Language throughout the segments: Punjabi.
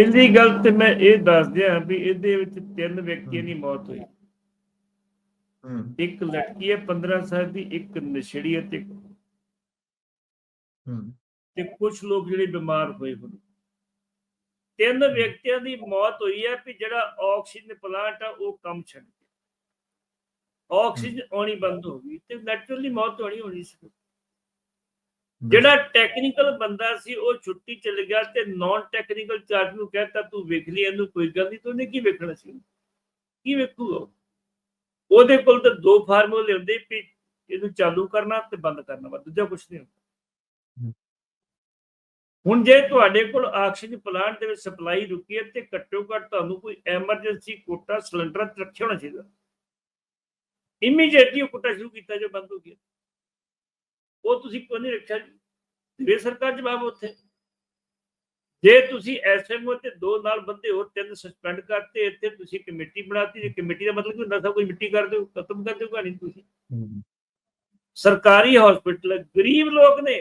ਪਹਿਲੀ ਗੱਲ ਤੇ ਮੈਂ ਇਹ ਦੱਸ ਦਿਆਂ ਵੀ ਇਹਦੇ ਵਿੱਚ ਤਿੰਨ ਵਿਅਕਤੀਆਂ ਦੀ ਮੌਤ ਹੋਈ। ਹੂੰ। ਇੱਕ ਲੜਕੀ ਹੈ 15 ਸਾਲ ਦੀ ਇੱਕ ਨਸ਼ੇੜੀ ਹੈ ਤੇ ਹੂੰ। ਤੇ ਕੁਝ ਲੋਕ ਜਿਹੜੇ ਬਿਮਾਰ ਹੋਏ ਹੋਣ। ਤਿੰਨ ਵਿਅਕਤੀਆਂ ਦੀ ਮੌਤ ਹੋਈ ਹੈ ਵੀ ਜਿਹੜਾ ਆਕਸੀਜਨ ਪਲਾਂਟ ਆ ਉਹ ਕੰਮ ਛੱਡ ਗਿਆ। ਆਕਸੀਜਨ ਆਉਣੀ ਬੰਦ ਹੋ ਗਈ ਤੇ ਨੈਚੁਰਲੀ ਮੌਤ ਹੋਣੀ ਹੋਣੀ ਸੀ। ਜਿਹੜਾ ਟੈਕਨੀਕਲ ਬੰਦਾ ਸੀ ਉਹ ਛੁੱਟੀ ਚਲ ਗਿਆ ਤੇ ਨਾਨ ਟੈਕਨੀਕਲ ਚਾਰਜ ਨੂੰ ਕਹਿੰਦਾ ਤੂੰ ਵੇਖ ਲਈ ਇਹਨੂੰ ਕੋਈ ਗੱਲ ਨਹੀਂ ਤੂੰ ਉਹਨੇ ਕੀ ਵੇਖਣਾ ਸੀ? ਕੀ ਵੇਖੂਗਾ ਉਹ? ਉਹਦੇ ਕੋਲ ਤਾਂ ਦੋ ਫਾਰਮੂਲੇ ਹੁੰਦੇ ਵੀ ਇਹਨੂੰ ਚਾਲੂ ਕਰਨਾ ਤੇ ਬੰਦ ਕਰਨਾ ਵਾ ਦੂਜਾ ਕੁਝ ਨਹੀਂ ਹੁੰਦਾ। ਹੁਣ ਜੇ ਤੁਹਾਡੇ ਕੋਲ ਆਕਸੀਜਨ ਪਲਾਂਟ ਦੇ ਵਿੱਚ ਸਪਲਾਈ ਰੁਕੀ ਹੈ ਤੇ ਘੱਟੋ ਘੱਟ ਤੁਹਾਨੂੰ ਕੋਈ ਐਮਰਜੈਂਸੀ ਕੋਟਾ ਸਿਲੰਡਰ ਰੱਖਿਆ ਹੋਣਾ ਚਾਹੀਦਾ। ਇਮੀਡੀਏਟਲੀ ਕੋਟਾ ਸ਼ੁਰੂ ਕੀਤਾ ਜੋ ਬੰਦ ਹੋ ਗਿਆ। ਉਹ ਤੁਸੀਂ ਕਿਉਂ ਨਹੀਂ ਰੱਖਿਆ ਜੀ? ਵੇ ਸਰਕਾਰ ਜਵਾਬ ਉੱਥੇ। ਜੇ ਤੁਸੀਂ ਐਸਐਮਓ ਤੇ ਦੋ ਨਾਲ ਬੰਦੇ ਹੋਰ ਤਿੰਨ ਸਸਪੈਂਡ ਕਰਤੇ ਇੱਥੇ ਤੁਸੀਂ ਕਮੇਟੀ ਬਣਾਤੀ। ਜੇ ਕਮੇਟੀ ਦਾ ਮਤਲਬ ਕੋਈ ਨਸਾ ਕੋਈ ਮਿੱਟੀ ਕਰ ਦਿਓ ਖਤਮ ਕਰ ਦਿਓ ਕਹਾਣੀ ਤੁਸੀਂ। ਸਰਕਾਰੀ ਹਸਪੀਟਲ ਗਰੀਬ ਲੋਕ ਨੇ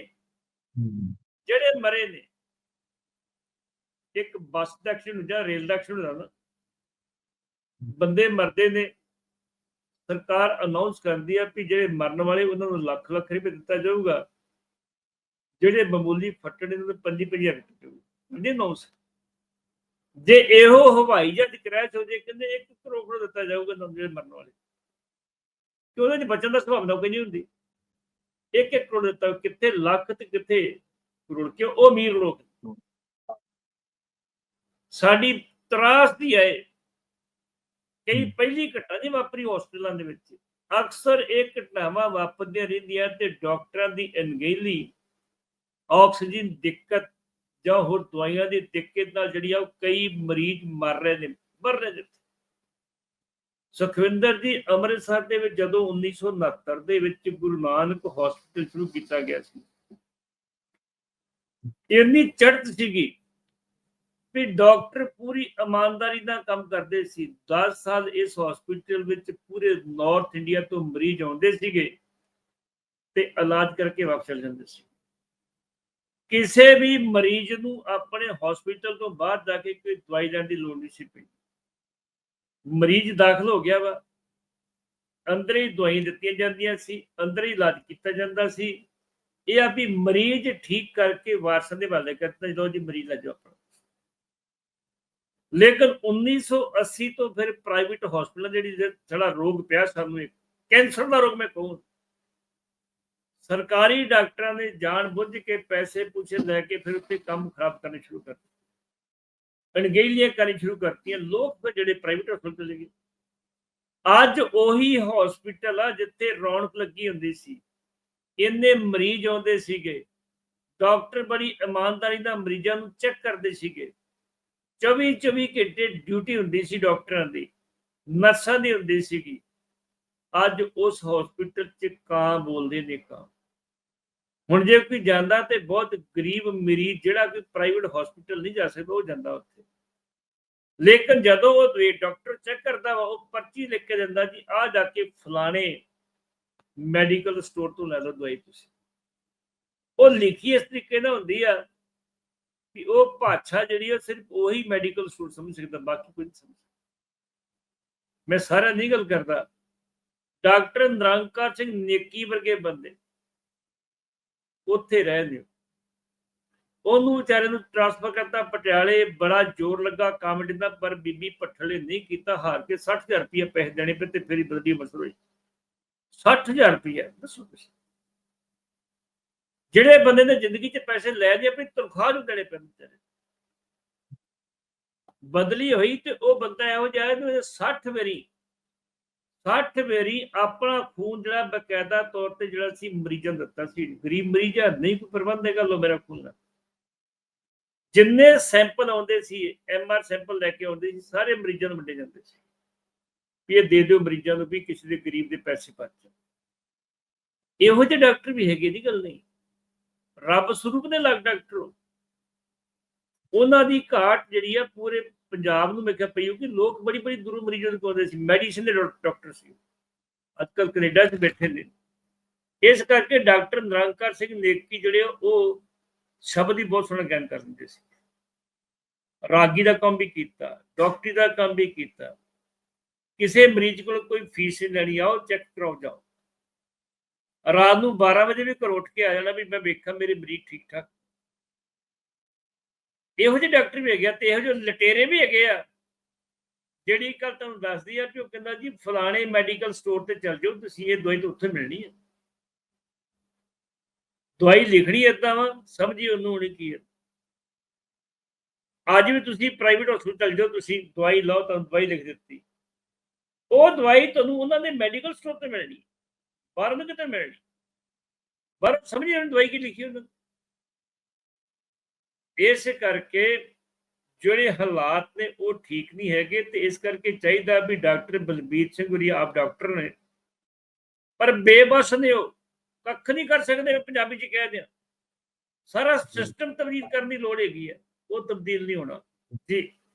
ਜਿਹੜੇ ਮਰੇ ਨੇ। ਇੱਕ ਬੱਸ ਦਾ ਐਕਸੀਡੈਂਟ ਜਾਂ ਰੇਲ ਦਾ ਐਕਸੀਡੈਂਟ ਨਾ। ਬੰਦੇ ਮਰਦੇ ਨੇ। ਸਰਕਾਰ ਅਨਾਉਂਸ ਕਰਦੀ ਆ ਵੀ ਜਿਹੜੇ ਮਰਨ ਵਾਲੇ ਉਹਨਾਂ ਨੂੰ ਲੱਖ ਲੱਖ ਰੁਪਏ ਦਿੱਤਾ ਜਾਊਗਾ। ਜਿਹੜੇ ਮਾਮੂਲੀ ਫੱਟੜ ਇਹਨਾਂ ਨੂੰ ਪੰਜੀ ਪੰਜੀ ਹਜ਼ਾਰ ਦਿੱਤੇ ਨਹੀਂ ਅਨਾਉਂਸ ਜੇ ਇਹੋ ਹਵਾਈ ਜਹਾਜ਼ ਕ੍ਰੈਸ਼ ਹੋ ਜੇ, ਕਹਿੰਦੇ 1 ਕਰੋੜ ਦਿੱਤਾ ਜਾਊਗਾ ਜਿਹੜੇ ਮਰਨ ਵਾਲੇ। ਕਿ ਉਹਦੇ ਚ ਬਚਣ ਦਾ ਸੰਭਾਵਨਾ ਕੋਈ ਨਹੀਂ ਹੁੰਦੀ। ਇੱਕ ਇੱਕ ਕਰੋੜ ਦਿੱਤਾ, ਕਿੱਥੇ ਲੱਖ ਤੇ ਕਿੱਥੇ ਕਰੋੜ? ਕਿਉਂ? ਉਹ ਅਮੀਰ ਲੋਕ ਸਾਡੀ ਤਰਾਸ ਦੀ ਹੈ ਕਈ। ਪਹਿਲੀ ਘਟਨਾ ਨਹੀਂ ਵਾਪਰੀ ਹਸਪਤਾਲਾਂ ਦੇ ਵਿੱਚ ਅਕਸਰ ਇਹ ਘਟਨਾਵਾਂ ਵਾਪਰਦੀਆਂ ਰਹਿੰਦੀਆਂ ਤੇ ਡਾਕਟਰਾਂ ਦੀ ਅਣਗਹਿਲੀ ਆਕਸੀਜਨ ਦਿੱਕਤ ਜਾਂ ਹੋਰ ਦਵਾਈਆਂ ਦੀ ਦਿੱਕਤ ਨਾਲ ਜਿਹੜੀ ਆ ਉਹ ਕਈ ਮਰੀਜ਼ ਮਰ ਰਹੇ ਨੇ ਮਰ ਰਹੇ ਨੇ ਸੁਖਵਿੰਦਰ ਜੀ ਅੰਮ੍ਰਿਤਸਰ ਦੇ ਵਿੱਚ ਜਦੋਂ 1969 ਦੇ ਵਿੱਚ ਗੁਰੂ ਨਾਨਕ ਹਸਪੀਟਲ ਸ਼ੁਰੂ ਕੀਤਾ ਗਿਆ ਸੀ ਇੰਨੀ ਚੜ੍ਹਤ ਸੀਗੀ ਵੀ ਡਾਕਟਰ ਪੂਰੀ ਇਮਾਨਦਾਰੀ ਨਾਲ ਕੰਮ ਕਰਦੇ ਸੀ। 10 ਸਾਲ ਇਸ ਹਸਪੀਟਲ ਵਿੱਚ ਪੂਰੇ ਨਾਰਥ ਇੰਡੀਆ ਤੋਂ ਮਰੀਜ਼ ਆਉਂਦੇ ਸੀਗੇ ਤੇ ਇਲਾਜ ਕਰਕੇ ਵਾਪਸ ਚਲੇ ਜਾਂਦੇ ਸੀ। ਕਿਸੇ ਵੀ ਮਰੀਜ਼ ਨੂੰ ਆਪਣੇ ਹਸਪੀਟਲ ਤੋਂ ਬਾਹਰ ਜਾ ਕੇ ਕੋਈ ਦਵਾਈ ਲੈਣ ਦੀ ਲੋੜ ਨਹੀਂ ਸੀ ਪਈ। ਮਰੀਜ਼ ਦਾਖਲ ਹੋ ਗਿਆ ਵਾ। ਅੰਦਰ ਹੀ ਦਵਾਈ ਦਿੱਤੀਆਂ ਜਾਂਦੀਆਂ ਸੀ, ਅੰਦਰ ਹੀ ਇਲਾਜ ਕੀਤਾ ਜਾਂਦਾ ਸੀ। ਇਹ ਆ ਵੀ ਮਰੀਜ਼ ਠੀਕ ਕਰਕੇ ਵਾਰਸਾਂ ਦੇ ਹਵਾਲੇ ਕਰਤਾ, ਜਦੋਂ ਜੀ ਮਰੀਜ਼ ਲੈ ਜਾਓ ਆਪਣਾ ਲੇਕਿਨ 1980 ਤੋਂ ਫਿਰ ਪ੍ਰਾਈਵੇਟ ਹਸਪੀਟਲ ਜਿਹੜੀ ਜਿਹੜਾ ਰੋਗ ਪਿਆ ਸਾਨੂੰ ਇੱਕ, ਕੈਂਸਰ ਦਾ ਰੋਗ ਮੈਂ ਕਹੂੰ। ਸਰਕਾਰੀ ਡਾਕਟਰਾਂ ਨੇ ਜਾਣ ਬੁੱਝ ਕੇ ਪੈਸੇ ਪੁੱਛੇ ਲੈ ਕੇ ਫਿਰ ਉੱਥੇ ਕੰਮ ਖਰਾਬ ਕਰਨੇ ਸ਼ੁਰੂ ਕਰ ਦਿੱਤੇ। ਅਣਗਹਿਲੀਆਂ ਕਰਨੀ ਸ਼ੁਰੂ ਕਰਤੀਆਂ। ਲੋਕ ਫਿਰ ਜਿਹੜੇ ਪ੍ਰਾਈਵੇਟ ਹਸਪਤਾਲ ਚਲੇ ਗਏ ਅੱਜ ਉਹੀ ਹਸਪੀਟਲ ਆ ਜਿੱਥੇ ਰੌਣਕ ਲੱਗੀ ਹੁੰਦੀ ਸੀ। ਇੰਨੇ ਮਰੀਜ਼ ਆਉਂਦੇ ਸੀਗੇ। ਡਾਕਟਰ ਬੜੀ ਇਮਾਨਦਾਰੀ ਨਾਲ ਮਰੀਜ਼ਾਂ ਨੂੰ ਚੈੱਕ ਕਰਦੇ ਸੀਗੇ। 24 24 ਘੰਟੇ ਡਿਊਟੀ ਹੁੰਦੀ ਸੀ ਡਾਕਟਰਾਂ ਦੀ, ਨਰਸਾਂ ਦੀ ਹੁੰਦੀ ਸੀਗੀ। ਅੱਜ ਉਸ ਹਸਪੀਟਲ 'ਚ ਕਾਂ ਬੋਲਦੇ ਨੇ ਕਾਂ। ਹੁਣ ਜੇ ਕੋਈ ਜਾਂਦਾ ਤੇ ਬਹੁਤ ਗਰੀਬ ਮਰੀਜ਼, ਜਿਹੜਾ ਕੋਈ ਪ੍ਰਾਈਵੇਟ ਹਸਪੀਟਲ ਨਹੀਂ ਜਾ ਸਕਦਾ, ਉਹ ਜਾਂਦਾ ਉੱਥੇ। ਲੇਕਿਨ ਜਦੋਂ ਉਹ ਡਾਕਟਰ ਚੈੱਕ ਕਰਦਾ ਵਾ, ਉਹ ਪਰਚੀ ਲਿਖ ਕੇ ਦਿੰਦਾ ਜੀ ਆ ਜਾ ਕੇ ਫਲਾਣੇ ਮੈਡੀਕਲ ਸਟੋਰ ਤੋਂ ਲੈ ਲਓ ਦਵਾਈ ਤੁਸੀਂ। ਉਹ ਲਿਖੀ ਇਸ ਤਰੀਕੇ ਨਾਲ ਹੁੰਦੀ ਆ ਕਿ ਉਹ ਭਾਸ਼ਾ ਜਿਹੜੀ ਉਹ ਸਿਰਫ ਉਹੀ ਮੈਡੀਕਲ ਸਟੋਰ ਸਮਝ ਸਕਦਾ, ਬਾਕੀ ਕੋਈ ਨਹੀਂ ਸਮਝ ਮੈਂ ਸਾਰਾ ਨਹੀਂ ਗੱਲ ਕਰਦਾ, ਡਾਕਟਰ ਨਿਰੰਕਾਰ ਸਿੰਘ ਨੇਕੀ ਵਰਗੇ ਬੰਦੇ ਉੱਥੇ ਰਹਿੰਦੇ ਉਹਨੂੰ ਵਿਚਾਰੇ ਨੂੰ ਟ੍ਰਾਂਸਫਰ ਕਰਤਾ, ਪਟਿਆਲੇ ਬੜਾ ਜ਼ੋਰ ਲੱਗਾ ਕਾਮੇਡੀ ਦਾ ਪਰ ਬੀਬੀ ਪੱਠਲੇ ਨਹੀਂ ਕੀਤਾ, ਹਾਰ ਕੇ 60000 ਰੁਪਏ ਪੈਸੇ ਦੇਣੇ ਪਏ ਤੇ ਫਿਰ ਬਦਲੀ ਮਸਲ ਹੋਈ। 60000 ਰੁਪਏ ਦੱਸੋ ਤੁਸੀਂ। ਜਿਹੜੇ ਬੰਦੇ ਨੇ ਜ਼ਿੰਦਗੀ 'ਚ ਪੈਸੇ ਲੈ ਲਏ ਆਪਣੀ ਤਨਖਾਹ ਨੂੰ ਦੇਣੇ ਪੈਂਦੇ ਵਿਚਾਰੇ ਬਦਲੀ ਹੋਈ ਤੇ ਉਹ ਬੰਦਾ ਇਹੋ ਜਿਹਾ ਹੈ ਜਿਹਨੇ 60 ਵਾਰੀ 60 ਵਾਰੀ ਆਪਣਾ ਖੂਨ ਜਿਹੜਾ ਬਕਾਇਦਾ ਤੌਰ ਤੇ ਜਿਹੜਾ ਸੀ ਮਰੀਜ਼ਾਂ ਨੂੰ ਦਿੱਤਾ ਸੀ। ਗਰੀਬ ਮਰੀਜ਼ ਨਹੀਂ ਕੋਈ ਪ੍ਰਬੰਧ ਹੈਗਾ ਲੋ ਮੇਰਾ ਖੂਨ ਦਾ। ਜਿੰਨੇ ਸੈਂਪਲ ਆਉਂਦੇ ਸੀ ਐਮਆਰ ਸੈਂਪਲ ਲੈ ਕੇ ਆਉਂਦੇ ਸੀ, ਸਾਰੇ ਮਰੀਜ਼ਾਂ ਨੂੰ ਵੰਡੇ ਜਾਂਦੇ ਸੀ। ਵੀ ਇਹ ਦੇ ਦਿਓ ਮਰੀਜ਼ਾਂ ਨੂੰ ਵੀ ਕਿਸੇ ਦੇ ਗਰੀਬ ਦੇ ਪੈਸੇ ਬਚ ਜਾਣ। ਇਹੋ ਜਿਹੇ ਡਾਕਟਰ ਵੀ ਹੈਗੇ ਦੀ ਗੱਲ ਨਹੀਂ। ਰੱਬ ਸਰੂਪ ਦੇ ਲੱਗ ਡਾਕਟਰ ਉਹਨਾਂ ਦੀ ਘਾਟ ਜਿਹੜੀ ਆ ਪੂਰੇ ਪੰਜਾਬ ਨੂੰ ਮੈਂ ਕਿਹਾ ਪਈ ਕਿ ਲੋਕ ਬੜੀ ਬੜੀ ਦੂਰੋਂ ਮਰੀਜ਼ਾਂ ਨੂੰ ਕੋਦੇ ਸੀ। ਮੈਡੀਸਿਨ ਦੇ ਡਾਕਟਰ ਸੀ ਅੱਜਕੱਲ ਕੈਨੇਡਾ 'ਚ ਬੈਠੇ ਨੇ। ਇਸ ਕਰਕੇ ਡਾਕਟਰ ਨਿਰੰਕਾਰ ਸਿੰਘ ਨੇਕੀ ਜਿਹੜੇ ਉਹ ਸ਼ਬਦ ਹੀ ਬਹੁਤ ਸੋਹਣਾ ਗਿਆਨ ਕਰ ਦਿੰਦੇ ਸੀ। ਰਾਗੀ ਦਾ ਕੰਮ ਵੀ ਕੀਤਾ, ਡਾਕਟਰੀ ਦਾ ਕੰਮ ਵੀ ਕੀਤਾ। ਕਿਸੇ ਮਰੀਜ਼ ਕੋਲ ਕੋਈ ਫੀਸ ਨਹੀਂ ਲੈਣੀ, ਆਓ ਚੈੱਕ ਕਰਾਓ, ਜਾਓ। ਰਾਤ ਨੂੰ 12 ਵਜੇ ਵੀ ਘਰ ਉੱਠ ਕੇ ਆ ਜਾਣਾ ਵੀ ਮੈਂ ਵੇਖਾਂ ਮੇਰੇ ਮਰੀਜ਼ ਠੀਕ ਠਾਕ ਇਹੋ ਜਿਹੇ ਡਾਕਟਰ ਵੀ ਹੈਗੇ ਆ ਤੇ ਇਹੋ ਜਿਹੇ ਲਟੇਰੇ ਵੀ ਹੈਗੇ ਆ, ਜਿਹੜੀ ਗੱਲ ਤੁਹਾਨੂੰ ਦੱਸਦੀ ਆ ਕਿ ਉਹ ਕਹਿੰਦਾ ਜੀ ਫਲਾਣੇ ਮੈਡੀਕਲ ਸਟੋਰ ਤੇ ਚੱਲ ਜਾਓ, ਤੁਸੀਂ ਇਹ ਦਵਾਈ ਤਾਂ ਉੱਥੇ ਮਿਲਣੀ ਹੈ ਦਵਾਈ ਲਿਖਣੀ ਏਦਾਂ ਵਾ, ਸਮਝੀ ਉਹਨੂੰ ਹੋਣੀ ਕੀ ਹੈ ਅੱਜ ਵੀ ਤੁਸੀਂ ਪ੍ਰਾਈਵੇਟ ਹਸਪਤਾਲ ਚੱਲ ਜਾਓ, ਤੁਸੀਂ ਦਵਾਈ ਲਓ, ਤੁਹਾਨੂੰ ਦਵਾਈ ਲਿਖ ਦਿੱਤੀ। ਉਹ ਦਵਾਈ ਤੁਹਾਨੂੰ ਉਹਨਾਂ ਦੇ ਮੈਡੀਕਲ ਸਟੋਰ ਤੇ ਮਿਲਣੀ ਬਾਹਰ ਨਹੀਂ ਕਿਤੇ ਮਿਲਣੀ? ਪਰ ਸਮਝੀ ਉਹਨੇ ਦਵਾਈ ਕੀ ਲਿਖੀ ਉਹਨਾਂ। ਨੇ ਇਸ ਕਰਕੇ ਜਿਹੜੇ ਹਾਲਾਤ ਨੇ ਉਹ ਠੀਕ ਨਹੀਂ ਹੈਗੇ ਤੇ ਇਸ ਕਰਕੇ ਚਾਹੀਦਾ ਵੀ ਡਾਕਟਰ ਬਲਬੀਰ ਸਿੰਘ ਗੁਰੀ ਆਪ ਡਾਕਟਰ ਨੇ। ਪਰ ਬੇਬਸ ਨੇ ਉਹ ਕੱਖ ਨਹੀਂ ਕਰ ਸਕਦੇ ਪੰਜਾਬੀ ਚ ਕਹਿ ਦਿਆਂ। ਸਾਰਾ ਸਿਸਟਮ ਤਬਦੀਲ ਕਰਨ ਦੀ ਲੋੜ ਹੈਗੀ ਹੈ ਉਹ ਤਬਦੀਲ ਨਹੀਂ ਹੋਣਾ। ਜੀ।